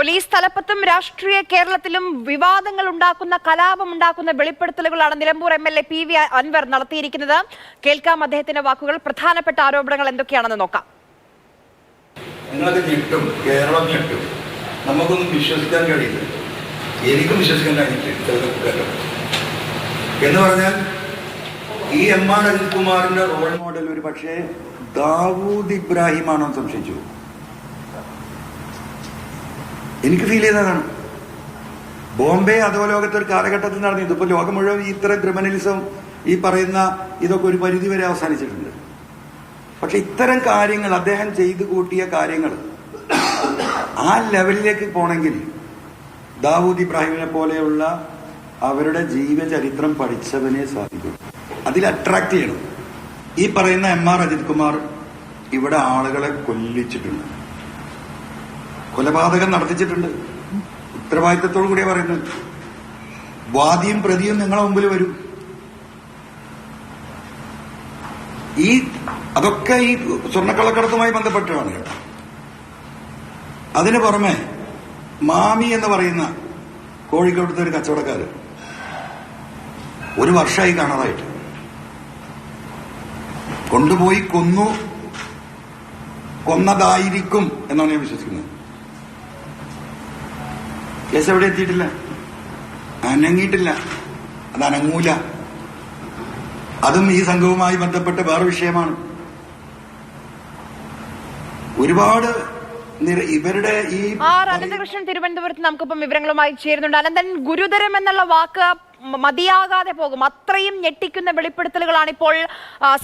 Police തലപ്പത്തും രാഷ്ട്രീയ കേരളത്തിലും വിവാദങ്ങൾ ഉണ്ടാക്കുന്ന കലാപം ഉണ്ടാക്കുന്ന വെളിപ്പെടുത്തലുകളാണ് Nilambur M L A P V Anvar നടത്തിയിരിക്കുന്നത്. കേൾക്കാം അദ്ദേഹത്തിന്റെ വാക്കുകൾ. പ്രധാനപ്പെട്ട ആരോപണങ്ങൾ എന്തൊക്കെയാണെന്ന് നോക്കാം. നിങ്ങളൊക്കെ ഞെട്ടും. കേരളം ഞെട്ടും. നമുക്കൊന്നും വിശ്വസിക്കാൻ കഴിയില്ല. എനിക്കും വിശ്വസിക്കാൻ കഴിഞ്ഞിട്ടില്ല. എന്ന് പറഞ്ഞാൽ ഈ എം ആർ അനിൽകുമാറിന്റെ റോൾ മോഡൽ ഒരു പക്ഷേ ദാവൂദ് ഇബ്രാഹിം ആണോ എന്ന് സംശയിച്ചു. എനിക്ക് ഫീൽ ചെയ്തതാണ് ബോംബെ അധോലോകത്തെ ഒരു കാലഘട്ടത്തിൽ നടന്നു ഇതിപ്പോ ലോകം മുഴുവൻ ഇത്ര ക്രിമിനലിസം ഈ പറയുന്ന ഇതൊക്കെ ഒരു പരിധി വരെ അവസാനിച്ചിട്ടുണ്ട്. പക്ഷെ ഇത്തരം കാര്യങ്ങൾ അദ്ദേഹം ചെയ്തു കൂട്ടിയ കാര്യങ്ങൾ ആ ലെവലിലേക്ക് പോണെങ്കിൽ ദാവൂദ് ഇബ്രാഹിമിനെ പോലെയുള്ള അവരുടെ ജീവചരിത്രം പഠിച്ചവനെ സാധിക്കും. അതിൽ അട്രാക്ട് ചെയ്യണം. ഈ പറയുന്ന എം ആർ അജിത് കുമാർ ഇവിടെ ആളുകളെ കൊല്ലിച്ചിട്ടുണ്ട്. കൊലപാതകം നടത്തിച്ചിട്ടുണ്ട്. ഉത്തരവാദിത്തത്തോടു കൂടിയാ പറയുന്നത്. വാദിയും പ്രതിയും നിങ്ങളെ മുമ്പിൽ വരും. ഈ അതൊക്കെ ഈ സ്വർണക്കള്ളക്കടത്തുമായി ബന്ധപ്പെട്ടാണ് അതിന് പുറമെ മാമി എന്ന് പറയുന്ന കോഴിക്കോടത്തെ ഒരു കച്ചവടക്കാര് ഒരു വർഷമായി കാണാതായിട്ട്. കൊണ്ടുപോയി കൊന്നു കൊന്നതായിരിക്കും എന്നാണ് ഞാൻ വിശ്വസിക്കുന്നത്. കേസ് എവിടെ എത്തിയിട്ടില്ല? അനങ്ങിയിട്ടില്ല. അത് അനങ്ങൂല അതും ഈ സംഘവുമായി ബന്ധപ്പെട്ട വേറെ വിഷയമാണ്. ഒരുപാട് ഇവരുടെ ഈ ആർ അനന്തകൃഷ്ണൻ തിരുവനന്തപുരത്ത് നമുക്കിപ്പം വിവരങ്ങളുമായി ചേരുന്നുണ്ട്. അനന്തൻ ഗുരുതരം എന്നുള്ള വാക്ക് മതിയാകാതെ പോകും. അത്രയും ഞെട്ടിക്കുന്ന വെളിപ്പെടുത്തലുകളാണ് ഇപ്പോൾ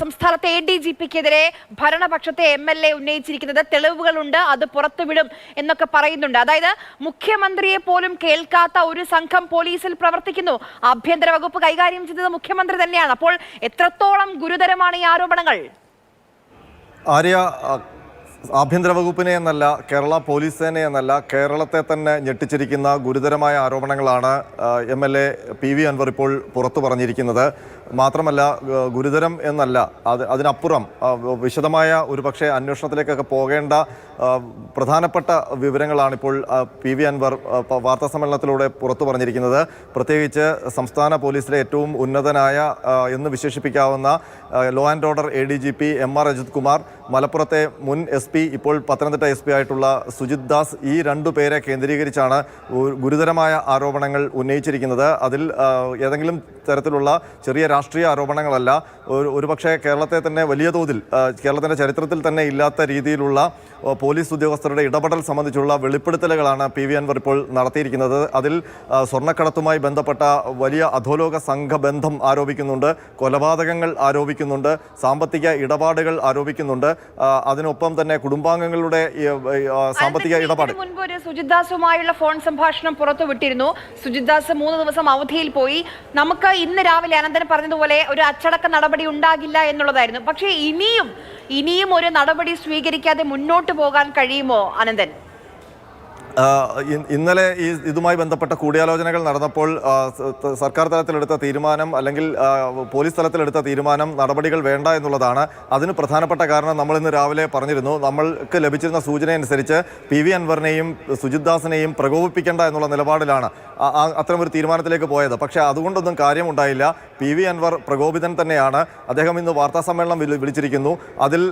സംസ്ഥാനത്തെ എ ഡി ജി പിക്കെതിരെ ഭരണപക്ഷത്തെ എം എൽ എ ഉന്നയിച്ചിരിക്കുന്നത്. തെളിവുകളുണ്ട് അത് പുറത്തുവിടും എന്നൊക്കെ പറയുന്നുണ്ട്. അതായത് മുഖ്യമന്ത്രിയെ പോലും കേൾക്കാത്ത ഒരു സംഘം പോലീസിൽ പ്രവർത്തിക്കുന്നു. ആഭ്യന്തര വകുപ്പ് കൈകാര്യം ചെയ്തത് മുഖ്യമന്ത്രി തന്നെയാണ്. അപ്പോൾ എത്രത്തോളം ഗുരുതരമാണ് ഈ ആരോപണങ്ങൾ? ആര്യ ആഭ്യന്തര വകുപ്പിനെ എന്നല്ല കേരള പോലീസ് സേന എന്നല്ല കേരളത്തെ തന്നെ ഞെട്ടിച്ചിരിക്കുന്ന ഗുരുതരമായ ആരോപണങ്ങളാണ് M L A P V Anvar ഇപ്പോൾ പുറത്തു പറഞ്ഞിരിക്കുന്നത്. മാത്രമല്ല ഗുരുതരം എന്നല്ല അത് അതിനപ്പുറം വിശദമായ ഒരു പക്ഷേ അന്വേഷണത്തിലേക്കൊക്കെ പോകേണ്ട പ്രധാനപ്പെട്ട വിവരങ്ങളാണ് ഇപ്പോൾ ആ, പി വി അൻവർ വാർത്താ സമ്മേളനത്തിലൂടെ പുറത്തു പറഞ്ഞിരിക്കുന്നത്. പ്രത്യേകിച്ച് സംസ്ഥാന പോലീസിലെ ഏറ്റവും ഉന്നതനായ എന്ന് വിശേഷിപ്പിക്കാവുന്ന law and order A D G P M R Ajith Kumar മലപ്പുറത്തെ മുൻ എസ് പി ഇപ്പോൾ പത്തനംതിട്ട എസ് പി ആയിട്ടുള്ള സുജിത് ദാസ് ഈ രണ്ടു പേരെ കേന്ദ്രീകരിച്ചാണ് ഗുരുതരമായ ആരോപണങ്ങൾ ഉന്നയിച്ചിരിക്കുന്നത്. അതിൽ ഏതെങ്കിലും തരത്തിലുള്ള ചെറിയ രാഷ്ട്രീയ ആരോപണങ്ങളല്ല. ഒരു ഒരുപക്ഷെ കേരളത്തെ തന്നെ വലിയ തോതിൽ കേരളത്തിന്റെ ചരിത്രത്തിൽ തന്നെ ഇല്ലാത്ത രീതിയിലുള്ള പോലീസ് ഉദ്യോഗസ്ഥരുടെ ഇടപെടൽ സംബന്ധിച്ചുള്ള വെളിപ്പെടുത്തലുകളാണ് പി വി അൻവർ ഇപ്പോൾ നടത്തിയിരിക്കുന്നത്. അതിൽ സ്വർണക്കടത്തുമായി ബന്ധപ്പെട്ട വലിയ അധോലോക സംഘബന്ധം ആരോപിക്കുന്നുണ്ട് കൊലപാതകങ്ങൾ ആരോപിക്കുന്നുണ്ട് സാമ്പത്തിക ഇടപാടുകൾ ആരോപിക്കുന്നുണ്ട്. അതിനൊപ്പം തന്നെ കുടുംബാംഗങ്ങളുടെ സാമ്പത്തിക ഇടപാട് മുൻപ് ഒരു സുജിത് ദാസുമായുള്ള ഫോൺ സംഭാഷണം പുറത്തുവിട്ടിരുന്നു. സുജിത് ദാസ് മൂന്ന് ദിവസം അവധിയിൽ പോയി. നമുക്ക് ഇന്ന് രാവിലെ അനന്തൻ പറഞ്ഞതുപോലെ ഒരു അച്ചടക്ക നടപടി ഉണ്ടാകില്ല എന്നുള്ളതായിരുന്നു. പക്ഷേ ഇനിയും ഇനിയും ഒരു നടപടി സ്വീകരിക്കാതെ മുന്നോട്ട് പോകാൻ കഴിയുമോ അനന്തൻ? ഇന്നലെ ഈ ഇതുമായി ബന്ധപ്പെട്ട കൂടിയാലോചനകൾ നടന്നപ്പോൾ സർക്കാർ തലത്തിലെടുത്ത തീരുമാനം അല്ലെങ്കിൽ പോലീസ് തലത്തിലെടുത്ത തീരുമാനം നടപടികൾ വേണ്ട എന്നുള്ളതാണ്. അതിന് പ്രധാനപ്പെട്ട കാരണം നമ്മൾ ഇന്ന് രാവിലെ പറഞ്ഞിരുന്നു. നമ്മൾക്ക് ലഭിച്ചിരുന്ന സൂചനയനുസരിച്ച് പി വി അൻവറിനെയും സുജിത് ദാസിനെയും പ്രകോപിപ്പിക്കേണ്ട എന്നുള്ള നിലപാടിലാണ് അത്തരമൊരു തീരുമാനത്തിലേക്ക് പോയത്. പക്ഷേ അതുകൊണ്ടൊന്നും കാര്യമുണ്ടായില്ല. പി വി അൻവർ പ്രകോപിതൻ തന്നെയാണ്. അദ്ദേഹം ഇന്ന് വാർത്താ സമ്മേളനം വിളിച്ചിരിക്കുന്നു. അതിൽ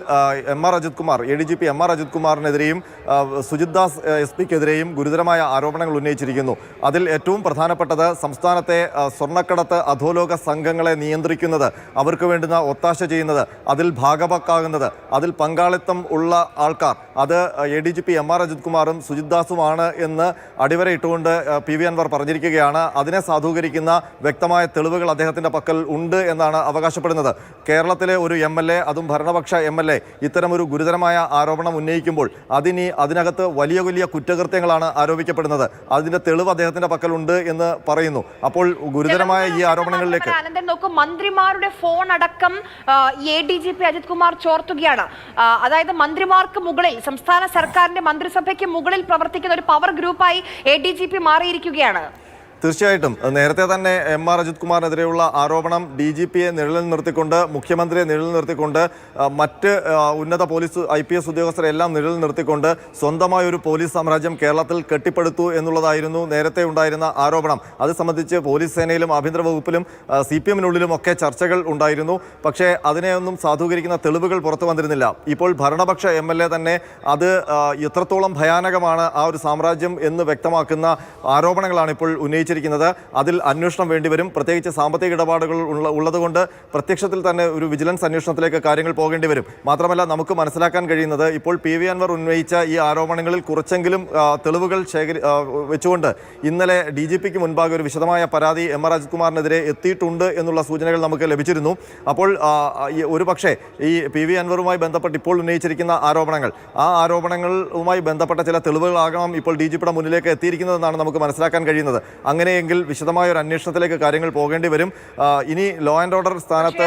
M R Ajith Kumar A D G P M R Ajith കുമാറിനെതിരെയും Sujith Das S പിക്കെതിരെയും ഗുരുതരമായ ആരോപണങ്ങൾ ഉന്നയിച്ചിരിക്കുന്നു. അതിൽ ഏറ്റവും പ്രധാനപ്പെട്ടത് സംസ്ഥാനത്തെ സ്വർണക്കടത്ത് അധോലോക സംഘങ്ങളെ നിയന്ത്രിക്കുന്നത് അവർക്ക് വേണ്ടുന്ന ഒത്താശ ചെയ്യുന്നത് അതിൽ ഭാഗപക്കാകുന്നത് അതിൽ പങ്കാളിത്തം ഉള്ള ആൾക്കാർ. അത് A D G P M R Ajith കുമാറും സുജിത് ദാസുമാണ് എന്ന് അടിവരയിട്ടുകൊണ്ട് പി വി അൻവർ പറഞ്ഞിരിക്കുകയാണ്. അതിനെ സാധൂകരിക്കുന്ന വ്യക്തമായ തെളിവുകൾ അദ്ദേഹത്തിന്റെ പക്കൽ ഉണ്ട് എന്നാണ് അവകാശപ്പെടുന്നത്. കേരളത്തിലെ ഒരു എം എൽ എ അതും ഭരണപക്ഷ എം എൽ എ ഇത്തരം ഒരു ഗുരുതരമായ ആരോപണം ഉന്നയിക്കുമ്പോൾ അതിനി അതിനകത്ത് വലിയ വലിയ കുറ്റകൃത്യങ്ങളാണ് ആരോപിക്കപ്പെടുന്നത്. അതിന്റെ തെളിവ് അദ്ദേഹത്തിന്റെ പക്കലുണ്ട് എന്ന് പറയുന്നു. അപ്പോൾ ഗുരുതരമായ ഈ ആരോപണങ്ങളിലേക്ക് അനന്തൻ നോക്കൂ. മന്ത്രിമാരുടെ ഫോൺ അടക്കം A D G P Ajith Kumar ചോർത്തുകയാണ്. അതായത് മന്ത്രിമാർക്ക് മുകളിൽ സംസ്ഥാന സർക്കാരിന്റെ മന്ത്രിസഭയ്ക്ക് മുകളിൽ പ്രവർത്തിക്കുന്ന ഒരു പവർ ഗ്രൂപ്പായി എ ഡി ജി പി മാറിയിരിക്കുകയാണ്. തീർച്ചയായിട്ടും. നേരത്തെ തന്നെ എം ആർ അജിത് കുമാറിനെതിരെയുള്ള ആരോപണം ഡി ജി പിയെ നിഴലിൽ നിർത്തിക്കൊണ്ട് മുഖ്യമന്ത്രിയെ നിഴലിൽ നിർത്തിക്കൊണ്ട് മറ്റ് ഉന്നത പോലീസ് ഐ പി എസ് ഉദ്യോഗസ്ഥരെ എല്ലാം നിഴലിൽ നിർത്തിക്കൊണ്ട് സ്വന്തമായ ഒരു പോലീസ് സാമ്രാജ്യം കേരളത്തിൽ കെട്ടിപ്പടുത്തു എന്നുള്ളതായിരുന്നു നേരത്തെ ഉണ്ടായിരുന്ന ആരോപണം. അത് സംബന്ധിച്ച് പോലീസ് സേനയിലും ആഭ്യന്തര വകുപ്പിലും സി പി എമ്മിനുള്ളിലും ഒക്കെ ചർച്ചകൾ ഉണ്ടായിരുന്നു. പക്ഷേ അതിനെയൊന്നും സാധൂകരിക്കുന്ന തെളിവുകൾ പുറത്തു വന്നിരുന്നില്ല. ഇപ്പോൾ ഭരണപക്ഷ എം എൽ എ തന്നെ അത് എത്രത്തോളം ഭയാനകമാണ് ആ ഒരു സാമ്രാജ്യം എന്ന് വ്യക്തമാക്കുന്ന ആരോപണങ്ങളാണ് ഇപ്പോൾ ഉന്നയിച്ചിരിക്കുന്നത് അതിൽ അന്വേഷണം വേണ്ടിവരും പ്രത്യേകിച്ച് സാമ്പത്തിക ഇടപാടുകൾ ഉള്ള ഉള്ളതുകൊണ്ട് പ്രത്യക്ഷത്തിൽ തന്നെ ഒരു വിജിലൻസ് അന്വേഷണത്തിലേക്ക് കാര്യങ്ങൾ പോകേണ്ടി വരും. മാത്രമല്ല നമുക്ക് മനസ്സിലാക്കാൻ കഴിയുന്നത് ഇപ്പോൾ പി വി അൻവർ ഉന്നയിച്ച ഈ ആരോപണങ്ങളിൽ കുറച്ചെങ്കിലും തെളിവുകൾ ശേഖരി വെച്ചുകൊണ്ട് ഇന്നലെ ഡി ജി പിക്ക് മുൻപാകെ ഒരു വിശദമായ പരാതി എം ആർ അജിത് കുമാറിനെതിരെ എത്തിയിട്ടുണ്ട് എന്നുള്ള സൂചനകൾ നമുക്ക് ലഭിച്ചിരുന്നു. അപ്പോൾ ഒരു പക്ഷേ ഈ പി വി അൻവറുമായി ബന്ധപ്പെട്ട് ഇപ്പോൾ ഉന്നയിച്ചിരിക്കുന്ന ആരോപണങ്ങൾ ആ ആരോപണങ്ങളുമായി ബന്ധപ്പെട്ട ചില തെളിവുകളാകണം ഇപ്പോൾ ഡി ജി പിയുടെ മുന്നിലേക്ക് എത്തിയിരിക്കുന്നതെന്നാണ് നമുക്ക് മനസ്സിലാക്കാൻ കഴിയുന്നത്. അങ്ങനെയെങ്കിൽ വിശദമായ ഒരു അന്വേഷണത്തിലേക്ക് കാര്യങ്ങൾ പോകേണ്ടി വരും. ഇനി ലോ ആൻഡ് ഓർഡർ സ്ഥാനത്ത്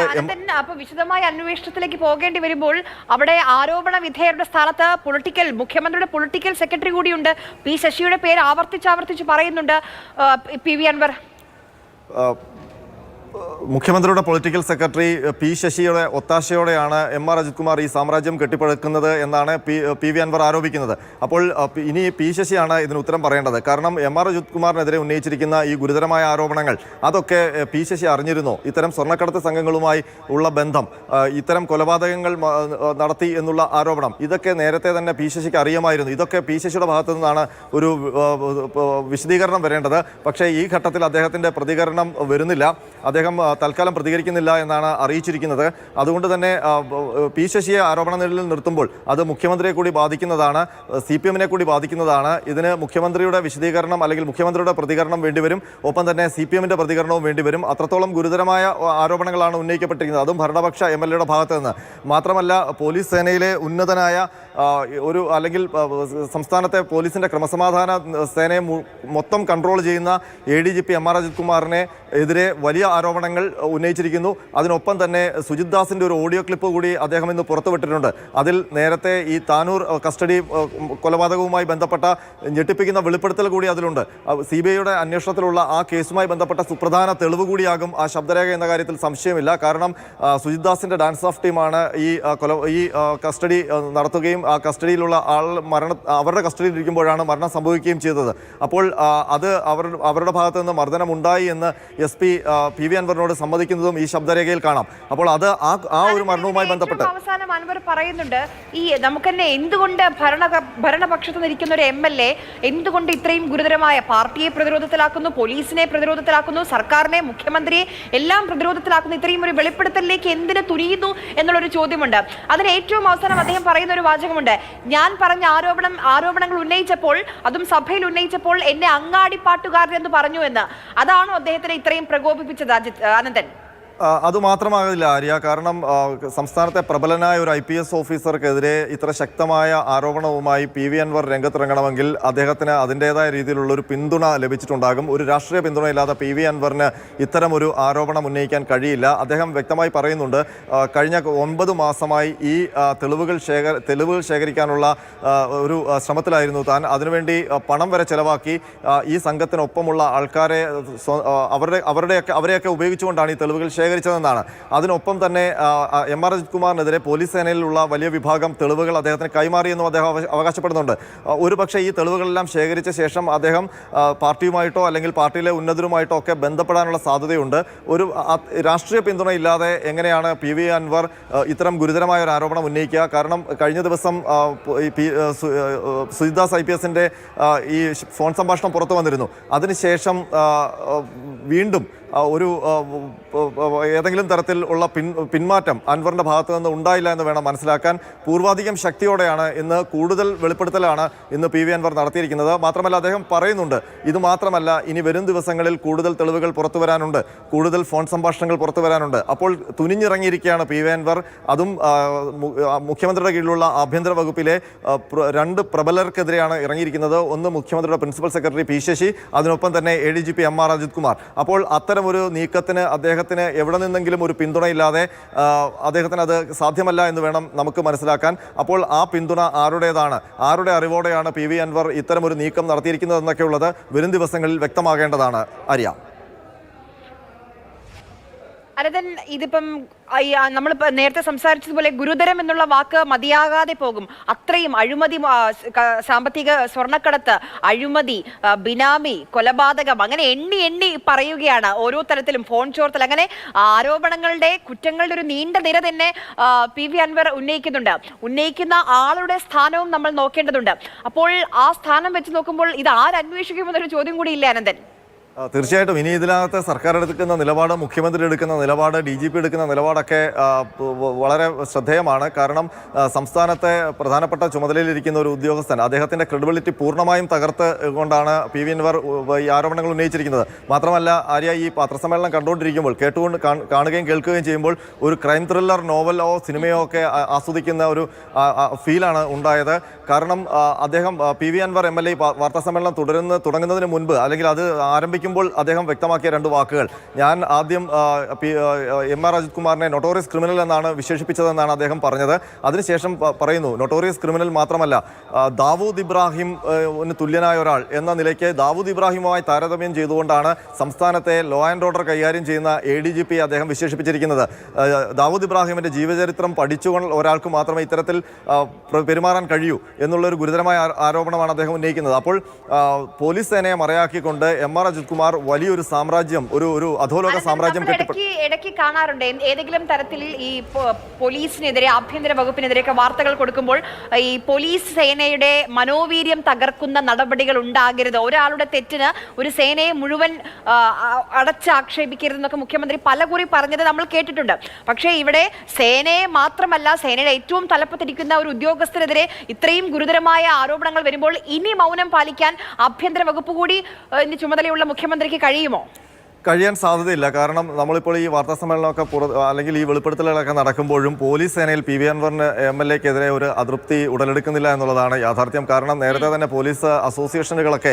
അപ്പൊ വിശദമായ അന്വേഷണത്തിലേക്ക് പോകേണ്ടി വരുമ്പോൾ അവിടെ ആരോപണ വിധേയരുടെ സ്ഥാനത്ത് പൊളിറ്റിക്കൽ മുഖ്യമന്ത്രിയുടെ പൊളിറ്റിക്കൽ സെക്രട്ടറി കൂടിയുണ്ട്. പി ശശിയുടെ പേര് ആവർത്തിച്ച് ആവർത്തിച്ച് പറയുന്നുണ്ട് പി വി അൻവർ. മുഖ്യമന്ത്രിയുടെ പൊളിറ്റിക്കൽ സെക്രട്ടറി പി ശശിയുടെ ഒത്താശയോടെയാണ് എം ആർ അജിത് കുമാർ ഈ സാമ്രാജ്യം കെട്ടിപ്പടുക്കുന്നത് എന്നാണ് പി പി വി അൻവർ ആരോപിക്കുന്നത്. അപ്പോൾ ഇനി പി ശശിയാണ് ഇതിന് ഉത്തരം പറയേണ്ടത്. കാരണം എം ആർ അജിത് കുമാറിനെതിരെ ഉന്നയിച്ചിരിക്കുന്ന ഈ ഗുരുതരമായ ആരോപണങ്ങൾ അതൊക്കെ പി ശശി അറിഞ്ഞിരുന്നു. ഇത്തരം സ്വർണക്കടത്ത് സംഘങ്ങളുമായി ഉള്ള ബന്ധം ഇത്തരം കൊലപാതകങ്ങൾ നടത്തി എന്നുള്ള ആരോപണം ഇതൊക്കെ നേരത്തെ തന്നെ പി ശശിക്ക് അറിയുമായിരുന്നു. ഇതൊക്കെ പി ശശിയുടെ ഭാഗത്തു നിന്നാണ് ഒരു വിശദീകരണം വരേണ്ടത്. പക്ഷേ ഈ ഘട്ടത്തിൽ അദ്ദേഹത്തിന്റെ പ്രതികരണം വരുന്നില്ല. അദ്ദേഹം ആ, തൽക്കാലം പ്രതികരിക്കുന്നില്ല എന്നാണ് അറിയിച്ചിരിക്കുന്നത്. അതുകൊണ്ട് തന്നെ പി ശശിയെ ആരോപണ നിഴലിൽ നിർത്തുമ്പോൾ അത് മുഖ്യമന്ത്രിയെ കൂടി ബാധിക്കുന്നതാണ് സി പി എമ്മിനെ കൂടി ബാധിക്കുന്നതാണ്. ഇതിന് മുഖ്യമന്ത്രിയുടെ വിശദീകരണം അല്ലെങ്കിൽ മുഖ്യമന്ത്രിയുടെ പ്രതികരണം വേണ്ടിവരും ഒപ്പം തന്നെ സി പി എമ്മിന്റെ പ്രതികരണവും വേണ്ടിവരും അത്രത്തോളം ഗുരുതരമായ ആരോപണങ്ങളാണ് ഉന്നയിക്കപ്പെട്ടിരിക്കുന്നത്. അതും ഭരണപക്ഷ എം എൽ എയുടെ ഭാഗത്ത് നിന്ന്. മാത്രമല്ല പോലീസ് സേനയിലെ ഉന്നതനായ ഒരു അല്ലെങ്കിൽ സംസ്ഥാനത്തെ പോലീസിന്റെ ക്രമസമാധാന സേനയെ മൊത്തം കൺട്രോൾ ചെയ്യുന്ന A D G P M R Ajith കുമാറിനെ എതിരെ വലിയ ആരോപണങ്ങൾ ഉന്നയിച്ചിരിക്കുന്നു. അതിനൊപ്പം തന്നെ സുജിത് ദാസിന്റെ ഒരു ഓഡിയോ ക്ലിപ്പ് കൂടി അദ്ദേഹം ഇന്ന് പുറത്തുവിട്ടിട്ടുണ്ട്. അതിൽ നേരത്തെ ഈ താനൂർ കസ്റ്റഡി കൊലപാതകവുമായി ബന്ധപ്പെട്ട ഞെട്ടിപ്പിക്കുന്ന വെളിപ്പെടുത്തൽ കൂടി അതിലുണ്ട്. സി ബി ഐയുടെ അന്വേഷണത്തിലുള്ള ആ കേസുമായി ബന്ധപ്പെട്ട സുപ്രധാന തെളിവ് കൂടിയാകും ആ ശബ്ദരേഖ എന്ന കാര്യത്തിൽ സംശയമില്ല. കാരണം സുജിത് ദാസിന്റെ ഡാൻസ് ഓഫ് ടീമാണ് ഈ കൊല ഈ കസ്റ്റഡി നടത്തുകയും കസ്റ്റഡിയിലുള്ള ആൾ മരണ അവരുടെ കസ്റ്റഡിയിൽ ഇരിക്കുമ്പോഴാണ് മരണം സംഭവിക്കുകയും ചെയ്തത്. അപ്പോൾ അത് അവർ അവരുടെ ഭാഗത്ത് നിന്ന് മർദ്ദനമുണ്ടായി എന്ന് എസ് പി പി വി അൻവറിനോട് സമ്മതിക്കുന്നതും ഈ ശബ്ദരേഖയിൽ കാണാം. അപ്പോൾ അത് ആ ആ ഒരു മരണവുമായി ബന്ധപ്പെട്ട് അവസാനം അൻവർ പറയുന്നുണ്ട് ഈ നമുക്ക് തന്നെ എന്തുകൊണ്ട് ഭരണ ഭരണപക്ഷത്ത് നിൽക്കുന്ന ഒരു എം എൽ എ എന്തുകൊണ്ട് ഇത്രയും ഗുരുതരമായ പാർട്ടിയെ പ്രതിരോധത്തിലാക്കുന്നു പോലീസിനെ പ്രതിരോധത്തിലാക്കുന്നു സർക്കാരിനെ മുഖ്യമന്ത്രിയെ എല്ലാം പ്രതിരോധത്തിലാക്കുന്നു ഇത്രയും ഒരു വെളിപ്പെടുത്തലിലേക്ക് എന്തിന് തുനിയുന്നു എന്നുള്ളൊരു ചോദ്യമുണ്ട്. അതിന് ഏറ്റവും അവസാനം അദ്ദേഹം പറയുന്ന ഒരു വാചകമുണ്ട് ഞാൻ പറഞ്ഞ ആരോപണം ആരോപണങ്ങൾ ഉന്നയിച്ചപ്പോൾ അതും സഭയിൽ ഉന്നയിച്ചപ്പോൾ എന്നെ അങ്ങാടി പാട്ടുകാരൻ എന്ന് പറഞ്ഞു എന്ന് അതാണോ അദ്ദേഹത്തിനെ ഇത്രയും പ്രകോപിപ്പിച്ചത് അജിത് ആനന്ദൻ. അത് മാത്രമാകില്ല ആര്യ. കാരണം സംസ്ഥാനത്തെ പ്രബലനായ ഒരു ഐ പി എസ് ഓഫീസർക്കെതിരെ ഇത്ര ശക്തമായ ആരോപണവുമായി പി വി അൻവർ രംഗത്തിറങ്ങണമെങ്കിൽ അദ്ദേഹത്തിന് അതിന്റെതായ രീതിയിലുള്ള ഒരു പിന്തുണ ലഭിച്ചിട്ടുണ്ടാകും. ഒരു രാഷ്ട്രീയ പിന്തുണയില്ലാതെ പി വി അൻവറിന് ഇത്തരം ഒരു ആരോപണം ഉന്നയിക്കാൻ കഴിയില്ല. അദ്ദേഹം വ്യക്തമായി പറയുന്നുണ്ട് കഴിഞ്ഞ ഒൻപത് മാസമായി ഈ തെളിവുകൾ ശേഖര തെളിവുകൾ ശേഖരിക്കാനുള്ള ഒരു ശ്രമത്തിലായിരുന്നു താൻ. അതിനുവേണ്ടി പണം വരെ ചിലവാക്കി ഈ സംഘത്തിനൊപ്പമുള്ള ആൾക്കാരെ അവരുടെ അവരുടെയൊക്കെ അവരെയൊക്കെ ഉപയോഗിച്ചുകൊണ്ടാണ് ഈ തെളിവുകൾ ശേഖരിച്ചതെന്നാണ്. അതിനൊപ്പം തന്നെ എം ആർ അജിത് കുമാറിനെതിരെ പോലീസ് സേനയിലുള്ള വലിയ വിഭാഗം തെളിവുകൾ അദ്ദേഹത്തിന് കൈമാറിയെന്നും അദ്ദേഹം അവ- അവകാശപ്പെടുന്നുണ്ട്. ആ, ഒരു ഈ തെളിവുകളെല്ലാം ശേഖരിച്ച ശേഷം അദ്ദേഹം പാർട്ടിയുമായിട്ടോ അല്ലെങ്കിൽ പാർട്ടിയിലെ ഉന്നതരുമായിട്ടോ ഒക്കെ ബന്ധപ്പെടാനുള്ള സാധ്യതയുണ്ട്. ഒരു രാഷ്ട്രീയ പിന്തുണ ഇല്ലാതെ എങ്ങനെയാണ് പി വി അൻവർ ഇത്തരം ഗുരുതരമായ ഒരു ആരോപണം ഉന്നയിക്കുക? കാരണം കഴിഞ്ഞ ദിവസം സുജിദാസ് ഐ പി എസിന്റെ ഈ ഫോൺ സംഭാഷണം പുറത്തു വന്നിരുന്നു. അതിനുശേഷം വീണ്ടും ഒരു ഏതെങ്കിലും തരത്തിൽ ഉള്ള പിൻ പിന്മാറ്റം അൻവറിന്റെ ഭാഗത്തു നിന്ന് ഉണ്ടായില്ല എന്ന് വേണം മനസ്സിലാക്കാൻ. പൂർവാധികം ശക്തിയോടെയാണ് ഇന്ന് കൂടുതൽ വെളിപ്പെടുത്തലാണ് ഇന്ന് പി വി അൻവർ നടത്തിയിരിക്കുന്നത്. മാത്രമല്ല അദ്ദേഹം പറയുന്നുണ്ട് ഇത് മാത്രമല്ല ഇനി വരും ദിവസങ്ങളിൽ കൂടുതൽ തെളിവുകൾ പുറത്തു വരാനുണ്ട്. കൂടുതൽ ഫോൺ സംഭാഷണങ്ങൾ പുറത്തു വരാനുണ്ട്. അപ്പോൾ തുനിഞ്ഞിറങ്ങിയിരിക്കുകയാണ് പി വി അൻവർ. അതും മുഖ്യമന്ത്രിയുടെ കീഴിലുള്ള ആഭ്യന്തര വകുപ്പിലെ രണ്ട് പ്രബലർക്കെതിരെയാണ് ഇറങ്ങിയിരിക്കുന്നത്. ഒന്ന് മുഖ്യമന്ത്രിയുടെ പ്രിൻസിപ്പൽ സെക്രട്ടറി പി ശശി അതിനൊപ്പം തന്നെ A D G P M R Ajith Kumar. അപ്പോൾ അത്തരമൊരു നീക്കത്തിന് അദ്ദേഹത്തിന് എവിടെ നിന്നെങ്കിലും ഒരു പിന്തുണയില്ലാതെ അദ്ദേഹത്തിന് അത് സാധ്യമല്ല എന്ന് വേണം നമുക്ക് മനസ്സിലാക്കാൻ. അപ്പോൾ ആ പിന്തുണ ആരുടേതാണ്? ആരുടെ അറിവോടെയാണ് പി വി അൻവർ ഇത്തരമൊരു നീക്കം നടത്തിയിരിക്കുന്നതെന്നൊക്കെയുള്ളത് വരും ദിവസങ്ങളിൽ വ്യക്തമാകേണ്ടതാണ്. ആര്യ. അനന്തൻ ഇതിപ്പം നമ്മൾ നേരത്തെ സംസാരിച്ചതുപോലെ ഗുരുതരം എന്നുള്ള വാക്ക് മതിയാകാതെ പോകും. അത്രയും അഴിമതി സാമ്പത്തിക സ്വർണക്കടത്ത് അഴിമതി ബിനാമി കൊലപാതകം അങ്ങനെ എണ്ണി എണ്ണി പറയുകയാണ് ഓരോ തരത്തിലും ഫോൺ ചോർത്തൽ അങ്ങനെ ആരോപണങ്ങളുടെ കുറ്റങ്ങളുടെ ഒരു നീണ്ട നിര തന്നെ പി വി അൻവർ ഉന്നയിക്കുന്നുണ്ട്. ഉന്നയിക്കുന്ന ആളുടെ സ്ഥാനവും നമ്മൾ നോക്കേണ്ടതുണ്ട്. അപ്പോൾ ആ സ്ഥാനം വെച്ച് നോക്കുമ്പോൾ ഇത് ആരന്വേഷിക്കുമെന്നൊരു ചോദ്യം കൂടി ഇല്ല അനന്തൻ? തീർച്ചയായിട്ടും. ഇനി ഇതിനകത്ത് സർക്കാർ എടുക്കുന്ന നിലപാട് മുഖ്യമന്ത്രി എടുക്കുന്ന നിലപാട് ഡി ജി പി എടുക്കുന്ന നിലപാടൊക്കെ വളരെ ശ്രദ്ധേയമാണ്. കാരണം സംസ്ഥാനത്തെ പ്രധാനപ്പെട്ട ചുമതലയിലിരിക്കുന്ന ഒരു ഉദ്യോഗസ്ഥൻ അദ്ദേഹത്തിന്റെ ക്രെഡിബിലിറ്റി പൂർണമായും തകർത്ത് കൊണ്ടാണ് പി വി അൻവർ ഈ ആരോപണങ്ങൾ ഉന്നയിച്ചിരിക്കുന്നത്. മാത്രമല്ല ആര്യ ഈ പത്രസമ്മേളനം കണ്ടുകൊണ്ടിരിക്കുമ്പോൾ കേട്ടുകൊണ്ട് കാണുകയും കേൾക്കുകയും ചെയ്യുമ്പോൾ ഒരു ക്രൈം ത്രില്ലർ നോവലോ സിനിമയോ ഒക്കെ ആസ്വദിക്കുന്ന ഒരു ഫീലാണ് ഉണ്ടായത്. കാരണം അദ്ദേഹം P V Anvar M L A വാർത്താസമ്മേളനം തുടരുന്ന തുടങ്ങുന്നതിന് മുൻപ് അല്ലെങ്കിൽ അത് ആരംഭിക്കുമ്പോൾ അദ്ദേഹം വ്യക്തമാക്കിയ രണ്ട് വാക്കുകൾ. ഞാൻ ആദ്യം എം ആർ അജിത് കുമാറിനെ നൊട്ടോറിയസ് ക്രിമിനൽ എന്നാണ് വിശേഷിപ്പിച്ചതെന്നാണ് അദ്ദേഹം പറഞ്ഞത്. അതിനുശേഷം പറയുന്നു നൊട്ടോറിയസ് ക്രിമിനൽ മാത്രമല്ല ദാവൂദ് ഇബ്രാഹിം തുല്യനായ ഒരാൾ എന്ന നിലയ്ക്ക് ദാവൂദ് ഇബ്രാഹിമുമായി താരതമ്യം ചെയ്തുകൊണ്ടാണ് സംസ്ഥാനത്തെ ലോ ആൻഡ് ഓർഡർ കൈകാര്യം ചെയ്യുന്ന എ ഡി ജി പി അദ്ദേഹം വിശേഷിപ്പിച്ചിരിക്കുന്നത്. ദാവൂദ് ഇബ്രാഹിമിന്റെ ജീവചരിത്രം പഠിച്ചുകൊണ്ട് ഒരാൾക്ക് മാത്രമേ ഇത്തരത്തിൽ പെരുമാറാൻ കഴിയൂ എന്നുള്ളൊരു ഗുരുതരമായ ആരോപണമാണ് അദ്ദേഹം ഉന്നയിക്കുന്നത്. അപ്പോൾ പോലീസ് സേനയെ മറയാക്കിക്കൊണ്ട് എം ആർ അജിത് കുമാർ വലിയൊരു സാമ്രാജ്യം ഒരു ഒരു അധോലോക സാമ്രാജ്യം ഇടയ്ക്ക് കാണാറുണ്ട്. ഏതെങ്കിലും തരത്തിൽ ഈ പോലീസിനെതിരെ ആഭ്യന്തര വകുപ്പിനെതിരെയൊക്കെ വാർത്തകൾ കൊടുക്കുമ്പോൾ ഈ പോലീസ് സേനയുടെ മനോവീര്യം തകർക്കുന്ന നടപടികൾ ഉണ്ടാകരുത്. ഒരാളുടെ തെറ്റിന് ഒരു സേനയെ മുഴുവൻ അടച്ചാക്ഷേപിക്കരുതെന്നൊക്കെ മുഖ്യമന്ത്രി പലകുറി പറഞ്ഞത് നമ്മൾ കേട്ടിട്ടുണ്ട്. പക്ഷേ ഇവിടെ സേനയെ മാത്രമല്ല സേനയുടെ ഏറ്റവും തലപ്പത്തിരിക്കുന്ന ഒരു ഉദ്യോഗസ്ഥരെതിരെ ഇത്രയും ഗുരുതരമായ ആരോപണങ്ങൾ വരുമ്പോൾ ഇനി മൗനം പാലിക്കാൻ ആഭ്യന്തര വകുപ്പ് കൂടി ചുമതലയുള്ള മുഖ്യമന്ത്രിക്ക് കഴിയുമോ? കഴിയാൻ സാധ്യതയില്ല. കാരണം നമ്മളിപ്പോൾ ഈ വാർത്താ സമ്മേളനമൊക്കെ പുറ അല്ലെങ്കിൽ ഈ വെളിപ്പെടുത്തലുകളൊക്കെ നടക്കുമ്പോഴും പോലീസ് സേനയിൽ പി വി അൻവറിന് എം എൽ എക്കെതിരെ ഒരു അതൃപ്തി ഉടലെടുക്കുന്നില്ല എന്നുള്ളതാണ് യാഥാർത്ഥ്യം. കാരണം നേരത്തെ തന്നെ പോലീസ് അസോസിയേഷനുകളൊക്കെ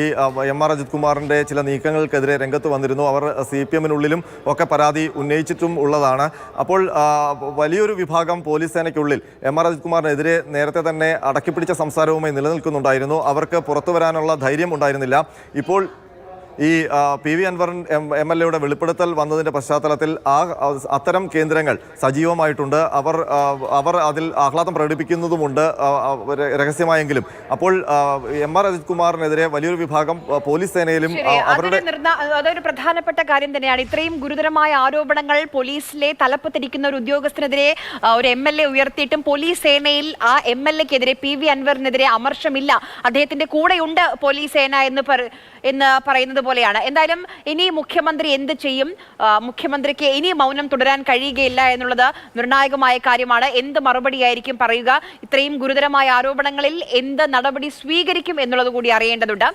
ഈ എം ആർ അജിത് കുമാറിന്റെ ചില നീക്കങ്ങൾക്കെതിരെ രംഗത്ത് വന്നിരുന്നു. അവർ സി പി എമ്മിനുള്ളിലും ഒക്കെ പരാതി ഉന്നയിച്ചിട്ടും ഉള്ളതാണ്. അപ്പോൾ വലിയൊരു വിഭാഗം പോലീസ് സേനയ്ക്കുള്ളിൽ എം ആർ അജിത് കുമാറിനെതിരെ നേരത്തെ തന്നെ അടക്കിപ്പിടിച്ച സംസാരവുമായി നിലനിൽക്കുന്നുണ്ടായിരുന്നു. അവർക്ക് പുറത്തു വരാനുള്ള ധൈര്യം ഉണ്ടായിരുന്നില്ല. ഇപ്പോൾ ഈ P V Anvar M L എയുടെ വെളിപ്പെടുത്തൽ വന്നതിന്റെ പശ്ചാത്തലത്തിൽ ആ അത്തരം കേന്ദ്രങ്ങൾ സജീവമായിട്ടുണ്ട്. അവർ അവർ അതിൽ ആഹ്ലാദം പ്രകടിപ്പിക്കുന്നതുമുണ്ട് രഹസ്യമായെങ്കിലും. അപ്പോൾ എം ആർ അജിത് കുമാറിനെതിരെ വലിയൊരു വിഭാഗം പോലീസ് സേനയിലും അവരുടെ അതൊരു പ്രധാനപ്പെട്ട കാര്യം തന്നെയാണ്. ഇത്രയും ഗുരുതരമായ ആരോപണങ്ങൾ പോലീസിലെ തലപ്പത്തിരിക്കുന്ന ഒരു ഉദ്യോഗസ്ഥനെതിരെ ഒരു എം എൽ എ ഉയർത്തിയിട്ടും പോലീസ് സേനയിൽ ആ എം എൽ എക്കെതിരെ പി വി അൻവറിനെതിരെ അമർഷമില്ല. അദ്ദേഹത്തിന്റെ കൂടെയുണ്ട് പോലീസ് സേന എന്ന് എന്ന് പറയുന്നത് പോലെയാണ് എന്തായാലും ഇനി മുഖ്യമന്ത്രി എന്ത് ചെയ്യും? മുഖ്യമന്ത്രിക്ക് ഇനി മൗനം തുടരാൻ കഴിയുകയില്ല എന്നുള്ളത് നിർണായകമായ കാര്യമാണ്. എന്ത് മറുപടിയായിരിക്കും പറയുക? ഇത്രയും ഗുരുതരമായ ആരോപണങ്ങളിൽ എന്ത് നടപടി സ്വീകരിക്കും എന്നുള്ളത് കൂടി അറിയേണ്ടതുണ്ട്.